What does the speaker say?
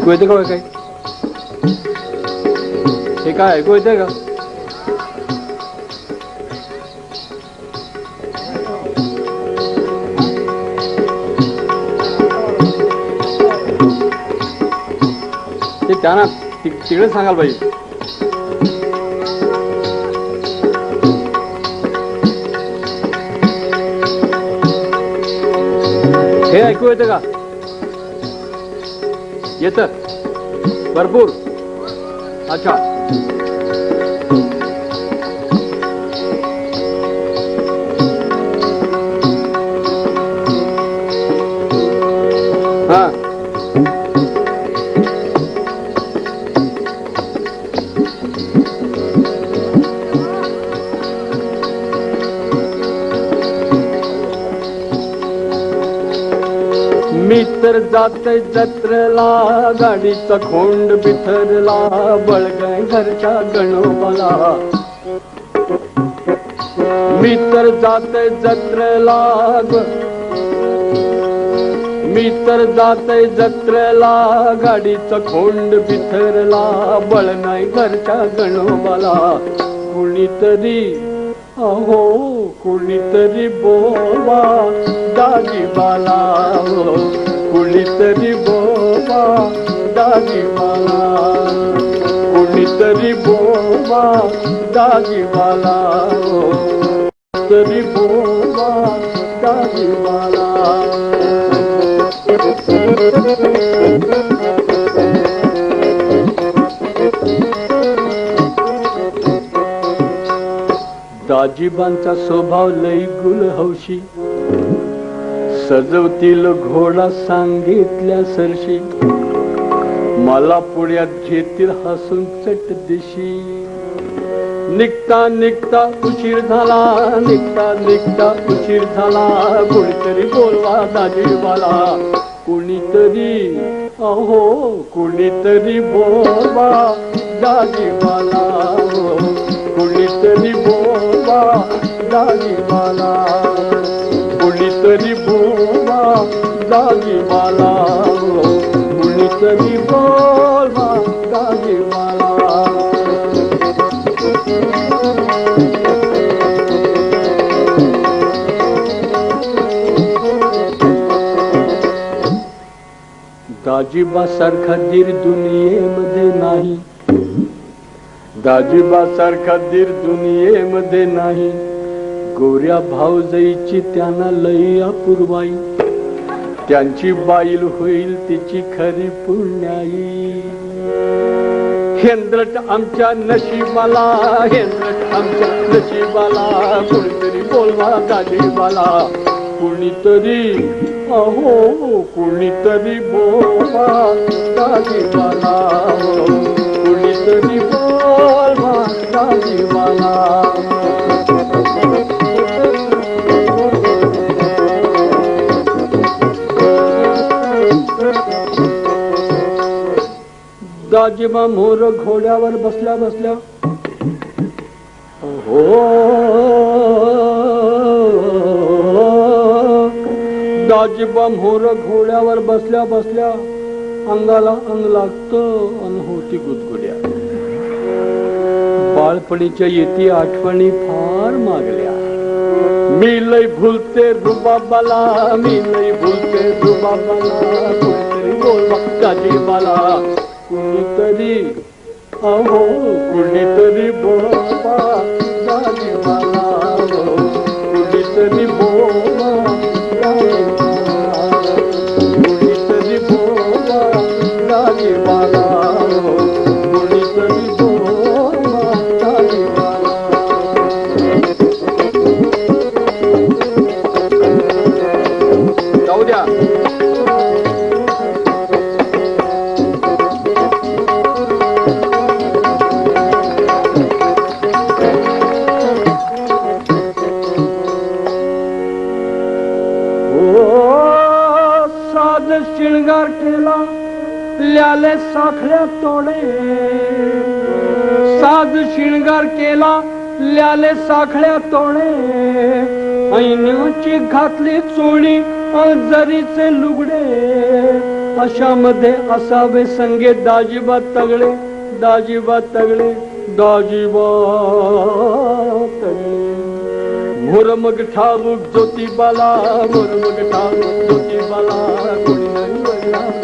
ऐकू येते का काय हे काय ऐकू येते का? ते त्यांना तिकडे सांगाल पाहिजे. हे ऐकू येतं का? येत. भरपूर. अच्छा. मी तर जाते जत्रला गाडीचा खोंड बिथरला बळगाय घरच्या गणोबाला. मी तर जाते जत्रला मी तर जाते जत्रला गाडीचा खोंड बिथरला बळ नाही घरच्या गणोबाला. कुणीतरी अहो हो. कुणीतरी बोवा दाजी बाला कुणीतरी बोवा दाजीबाला हो. कुणीतरी बोवा दाजी बाला तरी बोवा दाजीबाला दाजीबांचा स्वभाव लई गुल हौशी. सजवतील घोडा सांगितल्या सरशी. मला पुण्यात घेतील हसून चट दिशी. निघता निघता उशीर झाला निघता निघता उशीर झाला. कोणीतरी बोलवा दाजीबाला. कुणीतरी अहो कुणीतरी बोलवा दाजीबाला. हो. जागी मला. कुणीतरी बोलवा जागी मला. कुणीतरी बोलवा जागी दाजीबा सारखा धीर दुनियेमध्ये नाही. दाजीबा सारखा धीर दुनियेमध्ये नाही. गोऱ्या भावजईची त्यांना लई अपूर्वाई. त्यांची बाईल होईल तिची खरी पुण्याई. हेंद्रट आमच्या नशिबाला हेंद्रट आमच्या नशिबाला कुणीतरी बोलवा दाजीबाला कुणीतरी अहो कुणीतरी बोलवा दाजीबाला दाजीबा मोर घोड्यावर बसल्या बसल्या हो दाजीबा मोर घोड्यावर बसल्या बसल्या अंगाला अंग लागत अन होती गुदगुड्या. बाळपणीच्या येती आठवणी फार मागल्या. मी लय भुलते रुबाबाला मी लय भुलते रुबाबाला कुणीतरी बोलवा दाजीबाला कुणीतरी अहो कुणीतरी बोलवा दाजीबाला शिणगार केला ल्याले साखळ्या तोडे. साज शिणगार केला ल्याले साखळ्या तोडे. ऐन्याची घातली चोळी जरीचे लुगडे. अशामध्ये असावे संगे दाजीबा तगडे दाजीबा तगडे दाजीबा तगडे. मुरमग ठाऊक ज्योतिबाला मुरमग ठाऊक ज्योतिबाला.